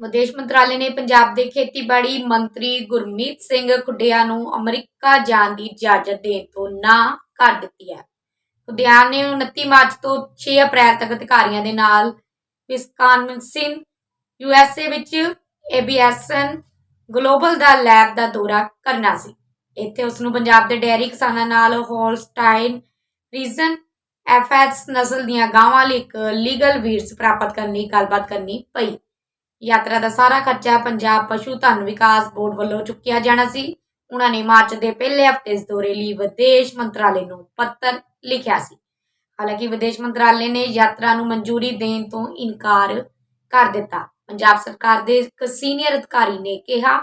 ਵਿਦੇਸ਼ ਮੰਤਰਾਲੇ ਨੇ ਪੰਜਾਬ ਦੇ ਖੇਤੀਬਾੜੀ ਮੰਤਰੀ ਗੁਰਮੀਤ ਸਿੰਘ ਖੁੱਡਿਆ ਨੂੰ ਅਮਰੀਕਾ ਜਾਣ ਦੀ ਇਜਾਜ਼ਤ ਦੇਣ ਤੋਂ ਨਾ ਕਰ ਦਿੱਤੀ ਹੈ। ਖੁੱਡੀਆ ਨੇ 29 ਮਾਰਚ ਤੋਂ 6 ਅਪ੍ਰੈਲ ਤੱਕ ਅਧਿਕਾਰੀਆਂ ਦੇ ਨਾਲ ਵਿਸਕਾਨਸਿਨ ਯੂਐਸਏ ਵਿੱਚ ਏਬੀਐਸਐਨ ਗਲੋਬਲ ਦਾ ਲੈਬ ਦਾ ਦੌਰਾ ਕਰਨਾ ਸੀ। ਇੱਥੇ ਉਸ ਨੂੰ ਪੰਜਾਬ ਦੇ ਡੇਅਰੀ ਕਿਸਾਨਾਂ ਨਾਲ ਹੋਲਸਟਾਈਨ ਰੀਜਨ ਐਫਐਸ ਨਸਲ ਦੀਆਂ ਗਾਵਾਂ ਲਈ ਇੱਕ ਲੀਗਲ ਵੀਰਸ ਪ੍ਰਾਪਤ ਕਰਨ ਲਈ ਗੱਲਬਾਤ ਕਰਨੀ ਪਈ। ਯਾਤਰਾ ਦਾ ਸਾਰਾ ਖਰਚਾ ਪੰਜਾਬ ਪਸ਼ੂ ਧਨ ਵਿਕਾਸ ਬੋਰਡ ਵੱਲੋਂ ਚੁੱਕਿਆ ਜਾਣਾ ਸੀ। ਉਹਨਾਂ ਨੇ ਮਾਰਚ ਦੇ ਪਹਿਲੇ ਹਫ਼ਤੇ ਇਸ ਦੌਰੇ ਲਈ ਵਿਦੇਸ਼ ਮੰਤਰਾਲੇ ਨੂੰ ਪੱਤਰ ਲਿਖਿਆ ਸੀ। ਹਾਲਾਂਕਿ ਵਿਦੇਸ਼ ਮੰਤਰਾਲੇ ਨੇ ਯਾਤਰਾ ਨੂੰ ਮਨਜ਼ੂਰੀ ਦੇਣ ਤੋਂ ਇਨਕਾਰ ਕਰ ਦਿੱਤਾ। ਪੰਜਾਬ ਸਰਕਾਰ ਦੇ ਇੱਕ ਸੀਨੀਅਰ ਅਧਿਕਾਰੀ ਨੇ ਕਿਹਾ,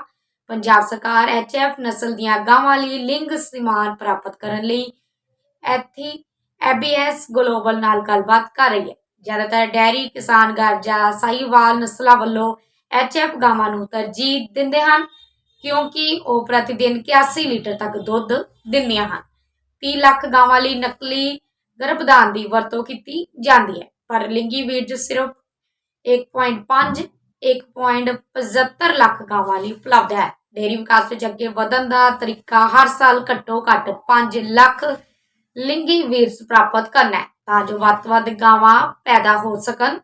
ਪੰਜਾਬ ਸਰਕਾਰ ਐਚਐਫ ਨਸਲ ਦੀਆਂ ਗਾਵਾਂ ਲਈ ਲਿੰਗ ਸਮਾਨ ਪ੍ਰਾਪਤ ਕਰਨ ਲਈ ਐਥੀ ਐਬੀਐਸ ਗਲੋਬਲ ਨਾਲ ਗੱਲਬਾਤ ਕਰ ਰਹੀ ਹੈ। ਜ਼ਿਆਦਾਤਰ ਡੈਰੀ, ਕਿਸਾਨ ਘਰ ਜਾਂ ਨਸਲਾਂ ਵੱਲੋਂ ਐਚਐਫ ਗਾਵਾਂ ਨੂੰ ਤਰਜੀਹ ਦਿੰਦੇ ਹਨ, ਕਿਉਂਕਿ ਉਹ ਪ੍ਰਤੀ ਦਿਨ 81 ਲੀਟਰ ਤੱਕ ਦੁੱਧ ਦਿੰਦੀਆਂ ਹਨ। 30 ਲੱਖ ਗਾਵਾਂ ਲਈ ਨਕਲੀ ਗਰਭਦਾਨ ਦੀ ਵਰਤੋਂ ਕੀਤੀ ਜਾਂਦੀ ਹੈ, ਪਰ ਲਿੰਗੀ ਵੀਰਜ ਸਿਰਫ 1.5 1.75 ਲੱਖ ਗਾਵਾਂ ਲਈ ਉਪਲਬਧ ਹੈ। ਡੇਅਰੀ ਵਿਕਾਸ ਵਿੱਚ ਅੱਗੇ ਵਧਣ ਦਾ ਤਰੀਕਾ ਹਰ ਸਾਲ ਘੱਟੋ ਘੱਟ 5 ਲੱਖ ਲਿੰਗੀ ਵੀਰਸ ਪ੍ਰਾਪਤ ਕਰਨਾ ਹੈ, ਤਾਂ ਜੋ ਵੱਧ ਵੱਧ ਗਾਵਾਂ ਪੈਦਾ ਹੋ ਸਕਣ।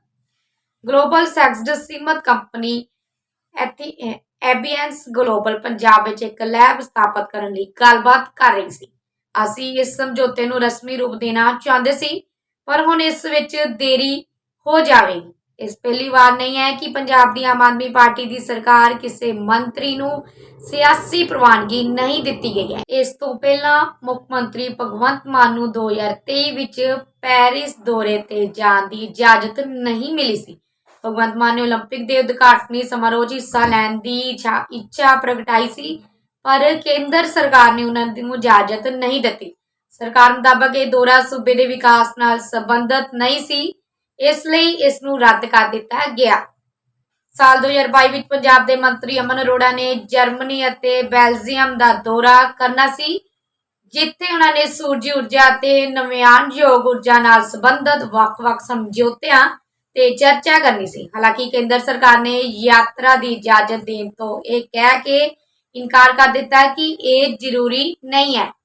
ਗਲੋਬਲ ਸੈਕਸਡ ਸੀਮਤ ਕੰਪਨੀ ਐਥੀ ਐਬੀਐਨਸ ਗਲੋਬਲ ਪੰਜਾਬ ਵਿੱਚ ਇੱਕ ਲੈਬ ਸਥਾਪਿਤ ਕਰਨ ਲਈ ਗੱਲਬਾਤ ਕਰ ਰਹੀ ਸੀ। ਅਸੀਂ ਇਸ ਸਮਝੌਤੇ ਨੂੰ ਰਸਮੀ ਰੂਪ ਦੇਣਾ ਚਾਹੁੰਦੇ ਸੀ, ਪਰ ਹੁਣ ਇਸ ਵਿੱਚ ਦੇਰੀ ਹੋ ਜਾਵੇਗੀ। ਇਸ ਪਹਿਲੀ ਵਾਰ ਨਹੀਂ ਹੈ ਕਿ ਪੰਜਾਬ ਦੀ ਆਮ ਆਦਮੀ ਪਾਰਟੀ ਦੀ ਸਰਕਾਰ ਕਿਸੇ ਮੰਤਰੀ ਨੂੰ ਸਿਆਸੀ ਪ੍ਰਵਾਨਗੀ ਨਹੀਂ ਦਿੱਤੀ ਗਈ ਹੈ ਇਸ ਤੋਂ ਪਹਿਲਾਂ ਮੁੱਖ ਮੰਤਰੀ ਭਗਵੰਤ ਮਾਨ ਨੂੰ 2023 ਵਿੱਚ ਪੈਰਿਸ ਦੌਰੇ ਤੇ ਜਾਣ ਦੀ ਇਜਾਜ਼ਤ ਨਹੀਂ ਮਿਲੀ ਸੀ ਭਗਵੰਤ ਮਾਨ ਨੇ 올림픽 ਦੇ ਉਦਘਾਟਨੀ ਸਮਾਰੋਹ 'ਚ ਹਿੱਸਾ ਲੈਣ ਦੀ ਇੱਛਾ ਇੱਛਾ ਪ੍ਰਗਟਾਈ ਸੀ ਪਰ ਕੇਂਦਰ ਸਰਕਾਰ ਨੇ ਉਹਨਾਂ ਨੂੰ ਇਜਾਜ਼ਤ ਨਹੀਂ ਦਿੱਤੀ ਸਰਕਾਰ ਮੁਤਾਬਕ ਇਹ ਦੌਰਾ ਸੂਬੇ ਦੇ ਵਿਕਾਸ ਨਾਲ ਸੰਬੰਧਿਤ ਨਹੀਂ ਸੀ ਇਸ ਲਈ ਇਸ ਨੂੰ ਰੱਦ ਕਰ ਦਿੱਤਾ ਗਿਆ। ਸਾਲ 2022 ਵਿੱਚ ਪੰਜਾਬ ਦੇ ਮੰਤਰੀ ਅਮਨ ਅਰੋੜਾ ਨੇ ਜਰਮਨੀ ਅਤੇ ਬੈਲਜੀਅਮ ਦਾ ਦੌਰਾ ਕਰਨਾ ਸੀ, ਜਿੱਥੇ ਉਹਨਾਂ ਨੇ ਸੂਰਜੀ ਊਰਜਾ ਅਤੇ ਨਵਿਆਣਯੋਗ ਊਰਜਾ ਨਾਲ ਸੰਬੰਧਿਤ ਵੱਖ-ਵੱਖ ਸਮਝੌਤਿਆਂ ਤੇ ਚਰਚਾ ਕਰਨੀ ਸੀ। ਹਾਲਾਂਕਿ ਕੇਂਦਰ ਸਰਕਾਰ ਨੇ ਯਾਤਰਾ ਦੀ ਇਜਾਜ਼ਤ ਦੇਣ ਤੋਂ ਇਹ ਕਹਿ ਕੇ ਇਨਕਾਰ ਕਰ ਦਿੱਤਾ ਕਿ ਇਹ ਜ਼ਰੂਰੀ ਨਹੀਂ ਹੈ।